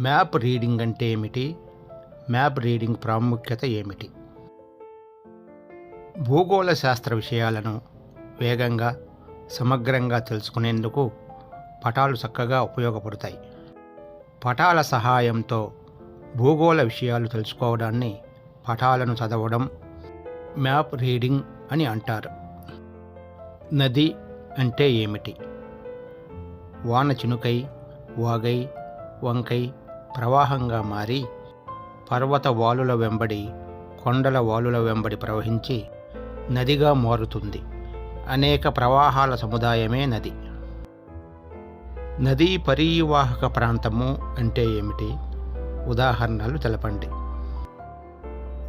Map reading అంటే ఏమిటి? Map reading ప్రాముఖ్యత ఏమిటి? భూగోళ శాస్త్ర విషయాలను వేగంగా సమగ్రంగా తెలుసుకునేందుకు పటాలు చక్కగా ఉపయోగపడతాయి. పటాల సహాయంతో భూగోళ విషయాలు తెలుసుకోవడాన్ని పటాలను చదవడం మ్యాప్ రీడింగ్ అని అంటారు. నది అంటే ఏమిటి? వాన చినుకై వాగై వంకై ప్రవాహంగా మారి పర్వత వాలుల వెంబడి కొండల వాలుల వెంబడి ప్రవహించి నదిగా మారుతుంది. అనేక ప్రవాహాల సముదాయమే నది. నదీ పరీవాహక ప్రాంతము అంటే ఏమిటి? ఉదాహరణలు తెలపండి.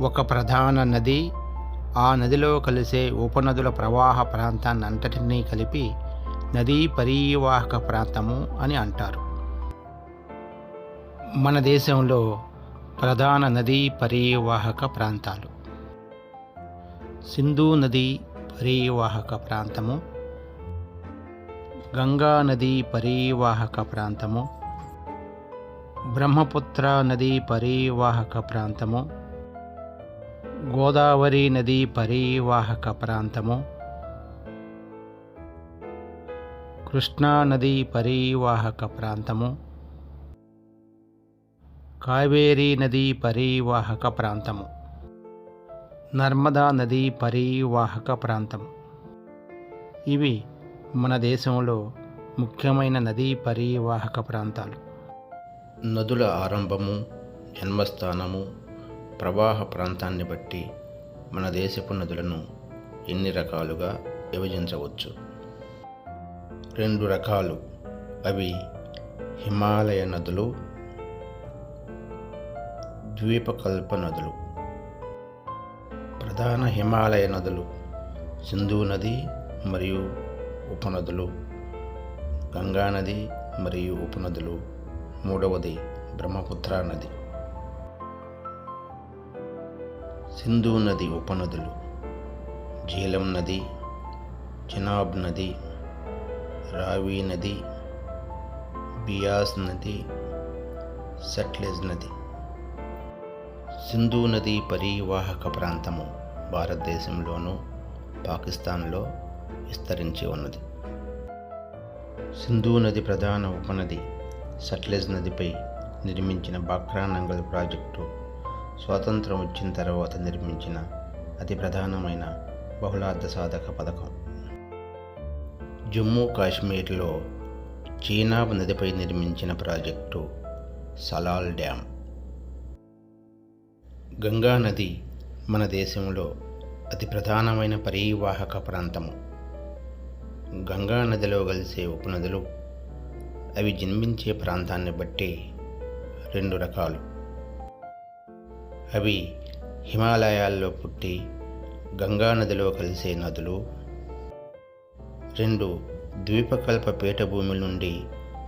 ఒక ప్రధాన నది ఆ నదిలో కలిసే ఉపనదుల ప్రవాహ ప్రాంతాన్నంతటినీ కలిపి నదీ పరీవాహక ప్రాంతము అని అంటారు. మన దేశంలో ప్రధాన నదీ పరీవాహక ప్రాంతాలు. సింధు నది పరీవాహక ప్రాంతము గంగా నది పరీవాహక ప్రాంతము బ్రహ్మపుత్ర నది పరీవాహక ప్రాంతము గోదావరి నది పరీవాహక ప్రాంతము కృష్ణా నది పరీవాహక ప్రాంతము కావేరీ నదీ పరీవాహక ప్రాంతము. నర్మదా నదీ పరీవాహక ప్రాంతం ఇవి మన దేశంలో ముఖ్యమైన నదీ పరీవాహక ప్రాంతాలు. నదుల ఆరంభము జన్మస్థానము ప్రవాహ ప్రాంతాన్ని బట్టి మన దేశపు నదులను ఎన్ని రకాలుగా విభజించవచ్చు? రెండు రకాలు. అవి హిమాలయ నదులు ద్వీపకల్ప నదులు ప్రధాన హిమాలయ నదులు సింధు నది మరియు ఉపనదులు గంగా నది మరియు ఉపనదులు. మూడవది బ్రహ్మపుత్ర నది. సింధు నది ఉపనదులు జీలం నది చినాబ్ నది రావి నది బియాస్ నది సట్లెజ్ నది. సింధు నది పరీవాహక ప్రాంతము భారతదేశంలోనూ పాకిస్తాన్లో విస్తరించి ఉన్నది. సింధు నది ప్రధాన ఉపనది సట్లెజ్ నదిపై నిర్మించిన బాక్రా నంగల్ ప్రాజెక్టు స్వాతంత్రం వచ్చిన తర్వాత నిర్మించిన అతి ప్రధానమైన బహుళార్థ సాధక పథకం. జమ్మూ కాశ్మీర్లో చీనాబ్ నదిపై నిర్మించిన ప్రాజెక్టు సలాల్ డ్యామ్. గంగా నది మన దేశంలో అతి ప్రధానమైన పరీవాహక ప్రాంతము. గంగా నదిలో కలిసే ఉపనదులు అవి జన్మించే ప్రాంతాన్ని బట్టి రెండు రకాలు. అవి హిమాలయాల్లో పుట్టి గంగా నదిలో కలిసే నదులు రెండు ద్వీపకల్ప పీఠభూమి నుండి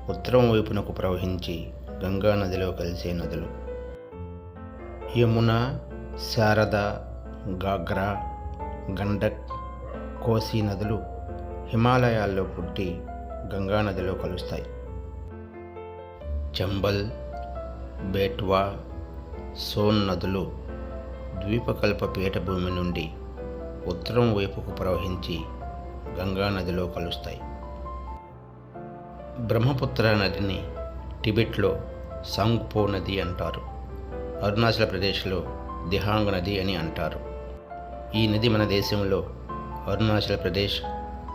ఉత్తరం వైపునకు ప్రవహించి గంగా నదిలో కలిసే నదులు. యమున శారద గాగ్రా గండక్ కోసి నదులు హిమాలయాల్లో పుట్టి గంగా నదిలో కలుస్తాయి. చంబల్ బేట్వా సోన్ నదులు ద్వీపకల్ప పీఠభూమి నుండి ఉత్తరం వైపుకు ప్రవహించి గంగా నదిలో కలుస్తాయి. బ్రహ్మపుత్ర నదిని టిబెట్లో సాంగ్పో నది అంటారు. అరుణాచల్ ప్రదేశ్లో దిహాంగ్ నది అని అంటారు. ఈ నది మన దేశంలో అరుణాచల్ ప్రదేశ్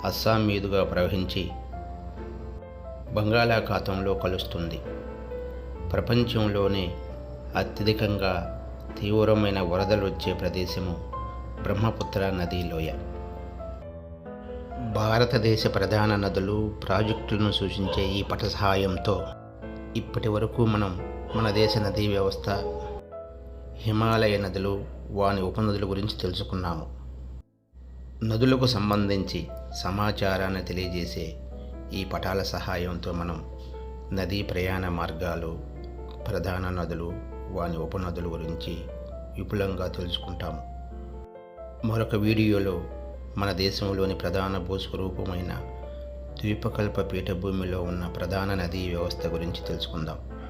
అస్సాం మీదుగా ప్రవహించి బంగాళాఖాతంలో కలుస్తుంది. ప్రపంచంలోనే అత్యధికంగా తీవ్రమైన వరదలు వచ్చే ప్రదేశము బ్రహ్మపుత్ర నదీ లోయ. భారతదేశ ప్రధాన నదులు ప్రాజెక్టులను సూచించే ఈ పట సహాయంతో ఇప్పటి వరకు మనం మన దేశ నదీ వ్యవస్థ హిమాలయ నదులు వాని ఉపనదుల గురించి తెలుసుకున్నాము. నదులకు సంబంధించి సమాచారాన్ని తెలియజేసే ఈ పటాల సహాయంతో మనం నదీ ప్రయాణ మార్గాలు ప్రధాన నదులు వాని ఉపనదుల గురించి విపులంగా తెలుసుకుంటాము. మరొక వీడియోలో మన దేశంలోని ప్రధాన భూస్వరూపమైన ద్వీపకల్ప పీఠభూమిలో ఉన్న ప్రధాన నదీ వ్యవస్థ గురించి తెలుసుకుందాం.